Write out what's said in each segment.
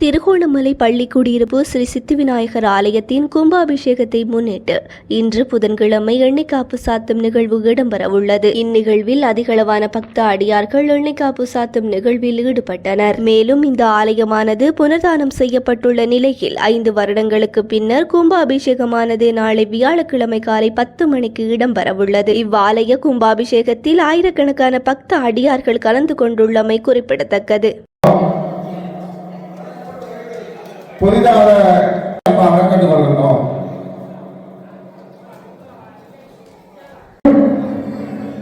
திருகோணமலை பள்ளி குடியிருப்பு ஸ்ரீ சித்திவிநாயகர் ஆலயத்தின் கும்பாபிஷேகத்தை முன்னிட்டு இன்று புதன்கிழமை எண்ணெய்க்காப்பு சாத்தும் நிகழ்வு இடம்பெறவுள்ளது இந்நிகழ்வில் அதிகளவான பக்த அடியார்கள் எண்ணெய் காப்பு சாத்தும் நிகழ்வில் ஈடுபட்டனர். மேலும் இந்த ஆலயமானது புனர்தானம் செய்யப்பட்டுள்ள நிலையில் ஐந்து வருடங்களுக்கு பின்னர் கும்பாபிஷேகமானது நாளை வியாழக்கிழமை காலை பத்து மணிக்கு இடம்பெறவுள்ளது இவ்வாலய கும்பாபிஷேகத்தில் ஆயிரக்கணக்கான பக்த அடியார்கள் கலந்து கொண்டுள்ளமை குறிப்பிடத்தக்கது. புதிதாக கண்டுகொள்ளணும்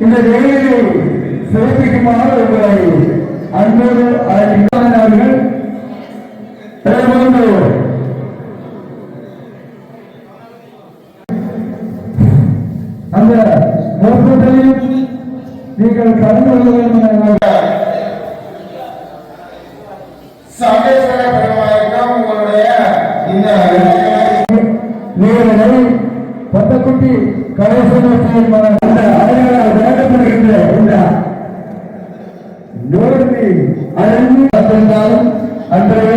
இந்த வேலையை சிறப்பிக்குமாறு உங்களை அன்போடு அழைக்கிறார்கள் தொடர்ந்து அந்த நோக்கத்தையும் நீங்கள் கலந்து கொள்ள வேண்டும் என சமேஸ்வர நீங்களை பத்தக்குட்டி கணேசன் இந்த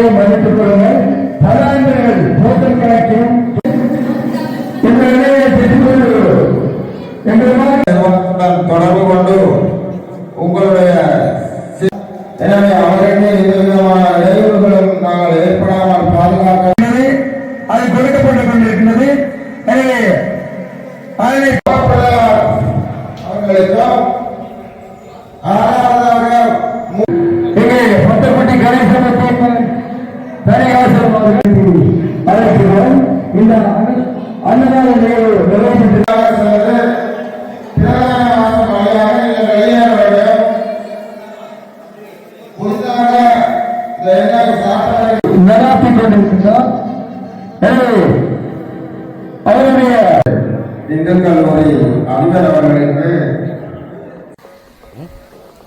மன்னித்துக் கொள்ளுங்கள். தொடர்பு கொண்டு உங்களுடைய எனவே அவர்களுக்கு எந்த விதமான இடையூறுகளும் நாங்கள் ஏற்படாமல் பாதுகாக்க அதனை பிள்ளையார் அவர்களுக்கும் ஆறாவதாக இங்கே பத்தப்பட்டி கணேசன் தனியாசம் அவர்கள் இந்த அன்னதான நிகழ்வு கொண்டிருக்கின்றார். எனவே அவருடைய திண்டுக்கல் முறையில் அதிபர் அவர்களுக்கு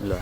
இல்லை.